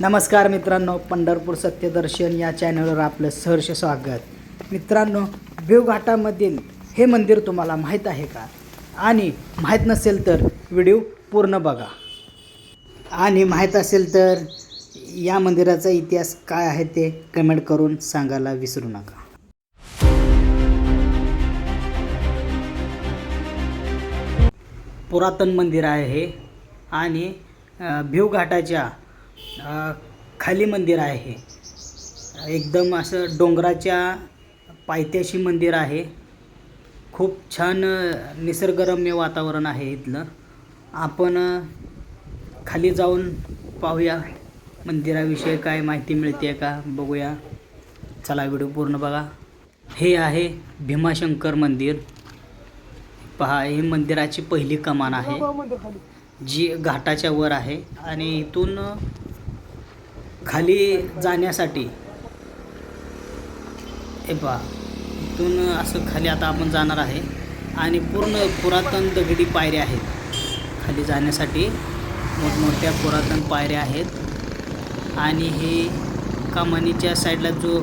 नमस्कार मित्रांनो पंढरपूर सत्यदर्शन या चॅनलवर आपलं सहर्ष स्वागत. मित्रांनो भिवघाटामधील हे मंदिर तुम्हाला माहीत आहे का? आणि माहीत नसेल तर व्हिडिओ पूर्ण बघा. आणि माहीत असेल तर या मंदिराचा इतिहास काय आहे ते कमेंट करून सांगायला विसरू नका. पुरातन मंदिर आहे हे. आणि भिवघाटाच्या खाली मंदिर आहे. हे एकदम असं डोंगराच्या पायथ्याशी मंदिर आहे. खूप छान निसर्गरम्य वातावरण आहे इथलं. आपण खाली जाऊन पाहूया मंदिराविषयी काय माहिती मिळते का बघूया. चला व्हिडिओ पूर्ण बघा. हे आहे भीमाशंकर मंदिर. पहा ही मंदिराची पहिली कमान आहे. जी घाटाच्या वर आहे आणि इथून खाली जाण्यासाठी. हे पहा इथून असं खाली आता आपण जाणार आहे. आणि पूर्ण पुरातन दगडी पायऱ्या आहेत. खाली जाण्यासाठी मोठमोठ्या पुरातन पायऱ्या आहेत. आणि हे कमानीच्या साईडला जो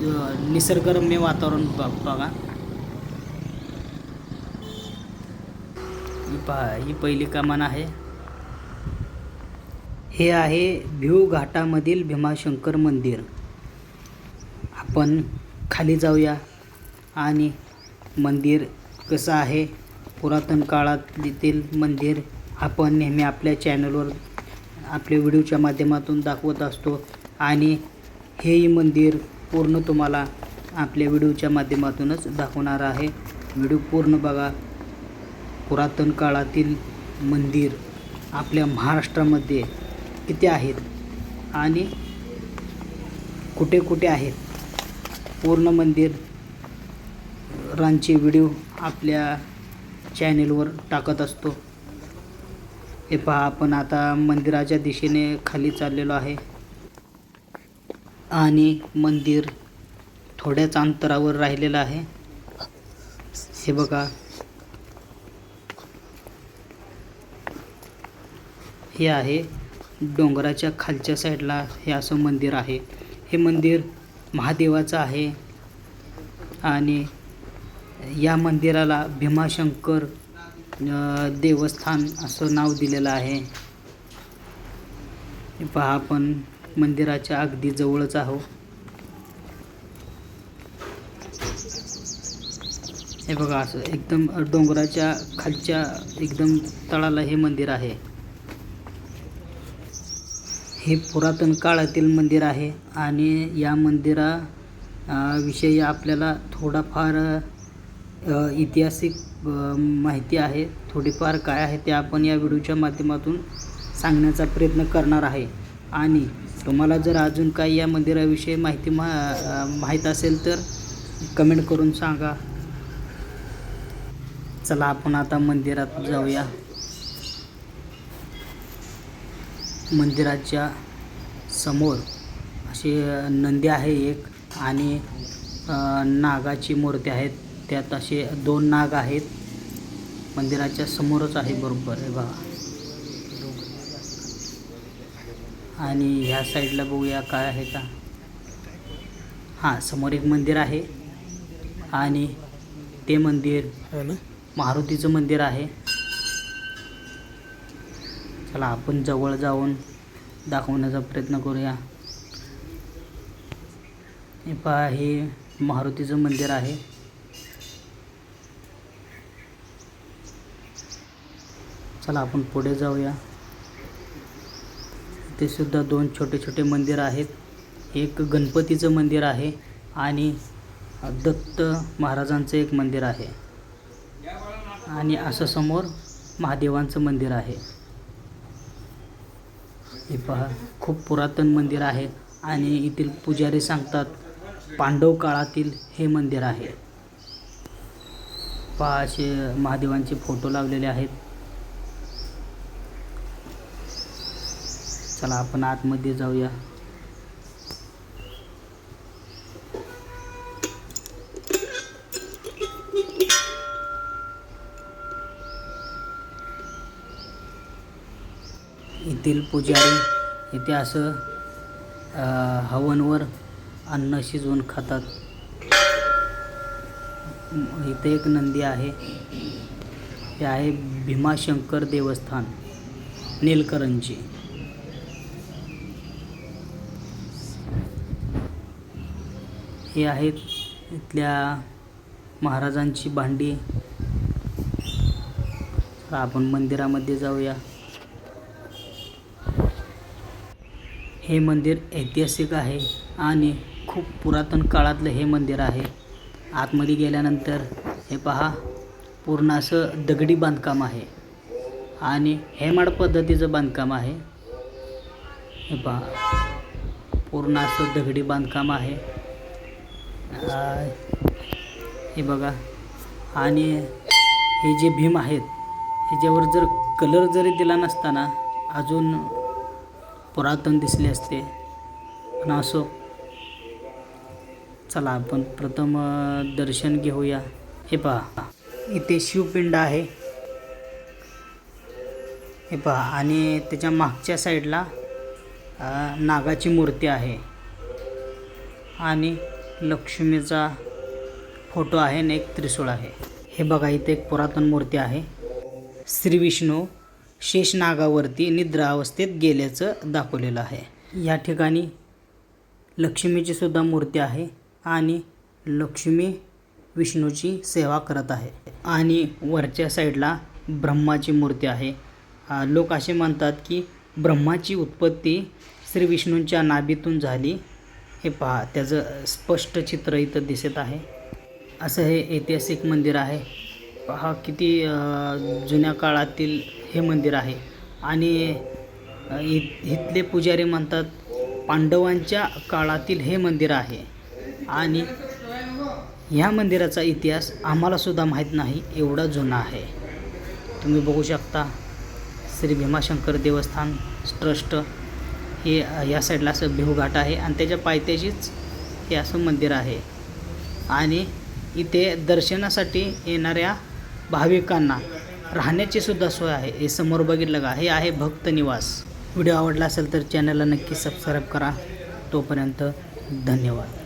जो निसर्गरम्य वातावरण बघा. ही पहा ही पहिली कमान आहे. हे आहे भिव घाटामधील भीमाशंकर मंदिर. आपण खाली जाऊया. आणि मंदिर कसं आहे? पुरातन काळातील मंदिर आपण नेहमी आपल्या चॅनलवर आपल्या व्हिडिओच्या माध्यमातून दाखवत असतो. आणि हेही मंदिर पूर्ण तुम्हाला आपल्या व्हिडिओच्या माध्यमातूनच दाखवणार आहे. व्हिडिओ पूर्ण बघा. पुरातन काळातील मंदिर आपल्या महाराष्ट्रामध्ये किती आहेत? आणि कुठे कुठे आहेत? पूर्ण मंदिर रांची व्हिडिओ आपल्या चॅनेलवर टाकत असतो. हे पहा आपण आता मंदिराच्या दिशेने खाली चाललेलो आहे. आणि मंदिर थोड्याच अंतरावर राहिलेलं आहे. हे बघा. हे आहे डोंगराच्या खालच्या साईडला हे असं मंदिर आहे. हे मंदिर महादेवाचं आहे. आणि या मंदिराला भीमाशंकर देवस्थान असं नाव दिलेलं आहे. हे पहा आपण मंदिराच्या अगदी जवळच आहोत. हे बघा असं एकदम डोंगराच्या खालच्या एकदम तळाला हे मंदिर आहे. हे पुरातन काळातील मंदिर आहे आणि या मंदिरा विषयी आपल्याला थोडाफार ऐतिहासिक माहिती आहे. थोडीफार काय आहे ते आपण या व्हिडिओच्या माध्यमातून सांगण्याचा प्रयत्न करणार आहे. आणि तुम्हाला जर अजून काही या मंदिराविषयी माहिती मा माहीत असेल तर कमेंट करून सांगा. चला आपण आता मंदिरात जाऊया. मंदिराच्या समोर अशी नंदी आहे एक आणि नागाची मूर्ती आहेत. त्यात असे दोन नाग आहेत. मंदिराच्या समोरच आहे बरोबर हे बघा. आणि ह्या साईडला बघूया काय आहे का? हां समोर एक मंदिर आहे. आणि ते मंदिर मारुतीचं मंदिर आहे. चला आपण जवळ जाऊन दाखवण्याचा प्रयत्न करूया. हे पहा हे मारुतीचं मंदिर आहे. चला आपण पुढे जाऊया. ते सुद्धा दोन छोटे छोटे मंदिर आहेत. एक गणपतीचं मंदिर आहे आणि दत्त महाराजांचं एक मंदिर आहे. आणि असं समोर महादेवांचं मंदिर आहे. हे पहा खूप पुरातन मंदिर आहे आणि येथील पुजारी सांगतात पांडव काळातील हे मंदिर आहे. पहा असे महादेवांचे फोटो लावलेले आहेत. चला आपण आतमध्ये जाऊया. येथील पुजारी इथे असं हवनवर अन्न शिजवून खातात. इथे एक नंदी आहे. हे आहे भीमाशंकर देवस्थान नीलकरंजी. हे आहेत इथल्या महाराजांची भांडी. आपण मंदिरामध्ये जाऊया. हे मंदिर ऐतिहासिक आहे आणि खूप पुरातन काळातलं हे मंदिर आहे. आतमध्ये गेल्यानंतर हे पहा पूर्ण असं दगडी बांधकाम आहे. आणि हेमाड पद्धतीचं बांधकाम आहे. हे पहा पूर्ण असं दगडी बांधकाम आहे. हे बघा आणि हे जे भीम आहेत ह्याच्यावर जर कलर जरी दिला नसताना अजून पुरातन दिसले असते. पण असो. चला आपण प्रथम दर्शन घेऊया. हे पहा. इथे शिवपिंड आहे. हे पहा आणि त्याच्या मागच्या साईडला नागाची मूर्ती आहे. आणि लक्ष्मीचा फोटो आहे आणि एक त्रिशूळ आहे. हे बघा इथे एक पुरातन मूर्ती आहे. श्री विष्णू शेषनागावरती निद्रा अवस्थेत गेल्याचं दाखवलेलं आहे. या ठिकाणी लक्ष्मीची सुद्धा मूर्ती आहे आणि लक्ष्मी विष्णूची सेवा करत आहे. आणि वरच्या साईडला ब्रह्माची मूर्ती आहे. लोक असे म्हणतात की ब्रह्माची उत्पत्ती श्री विष्णूंच्या नाभीतून झाली. हे पहा त्याचं स्पष्ट चित्र इथं दिसत आहे. असं हे ऐतिहासिक मंदिर आहे. हा किती जुन्या काळातील हे मंदिर आहे. आणि इ- इथले पुजारी म्हणतात पांडवांच्या काळातील हे मंदिर आहे. आणि ह्या मंदिराचा इतिहास आम्हालासुद्धा माहीत नाही एवढा जुना आहे. तुम्ही बघू शकता श्री भीमाशंकर देवस्थान ट्रस्ट हे या साईडला असं भिवघाट आहे आणि त्याच्या पायथ्याशीच हे असं मंदिर आहे. आणि इथे दर्शनासाठी येणाऱ्या भाविकांना राहण्याची सुद्धा सोय आहे. हे समोर बघितलं का? हे आहे भक्त निवास. व्हिडिओ आवडला असेल तर चॅनलला नक्की सबस्क्राईब करा. तोपर्यंत धन्यवाद.